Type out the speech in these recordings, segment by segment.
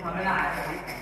ทำไ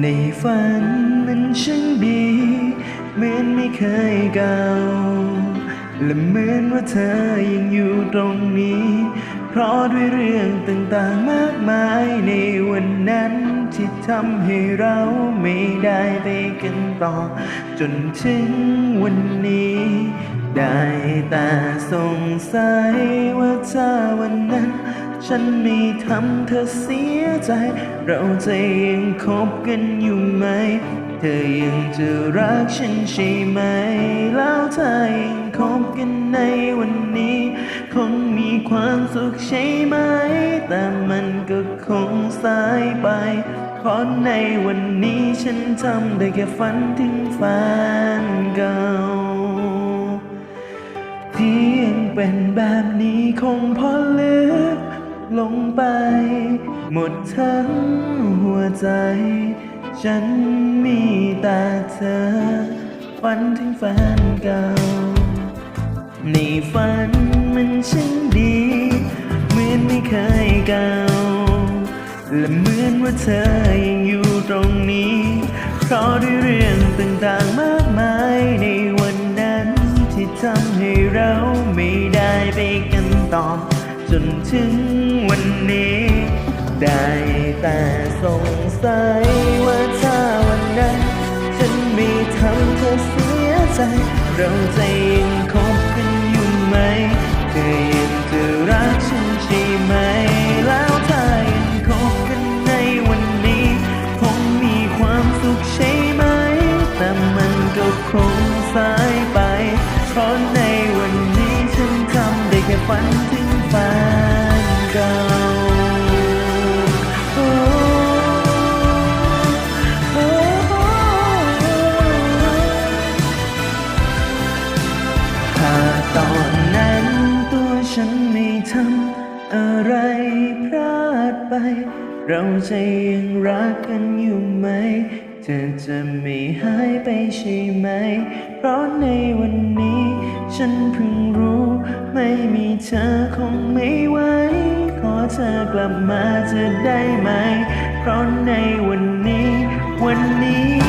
ในฝันมันช่างดี เหมือนไม่เคยเก่า และเหมือนว่าเธอยังอยู่ตรงนี้ เพราะด้วยเรื่องต่างๆมากมายในวันนั้น ที่ทำให้เราไม่ได้ไปกันต่อ จนถึงวันนี้ ได้แต่สงสัยว่าถ้าวันนั้น ฉันไม่ทำเธอเสียใจ เราจะยังคบกันอยู่ไหม เธอยังจะรักฉันใช่ไหม แล้วถ้ายังคบกันในวันนี้ คงมีความสุขใช่ไหม แต่มันก็คงสายไปเพราะในวันนี้ฉันทำได้แค่ฝันถึงแฟนเก่าที่ยังเป็นแบบนี้คงพอลึก ลงไป หมดทั้งหัวใจ ฉันมีแต่เธอ ฝันถึงแฟนเก่า ในฝันมันช่างดี เหมือนไม่เคยเก่า และเหมือนว่าเธอยังอยู่ตรงนี้ เพราะด้วยเรื่องต่างๆมากมายในวันนั้นที่ทำให้เราไม่ได้ไปกันต่อ จนถึงวันนี้ ได้แต่สงสัยว่าถ้าวันนั้นฉันไม่ทำเธอเสียใจ เราจะยังคบกันอยู่ไหมเธอยังจะรักฉันใช่ไหม แล้วถ้ายังคบกันในวันนี้คงมีความสุขใช่ไหม แต่มันก็คงสายไป เพราะในวันนี้ฉันทำได้แค่ฝันถึง ตอนนั้นตัวฉันไม่ทำอะไรพลาดไป เราจะยังรักกันอยู่ไหม เธอจะไม่หายไปใช่ไหม เพราะในวันนี้ฉันเพิ่งรู้ ไม่มีเธอคงไม่ไหวขอเธอกลับมาจะได้ไหม เพราะในวันนี้ วันนี้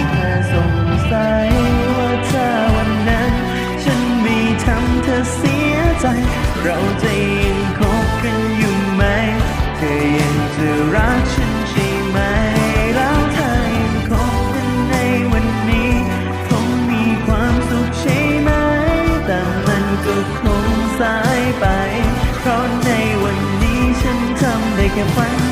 คง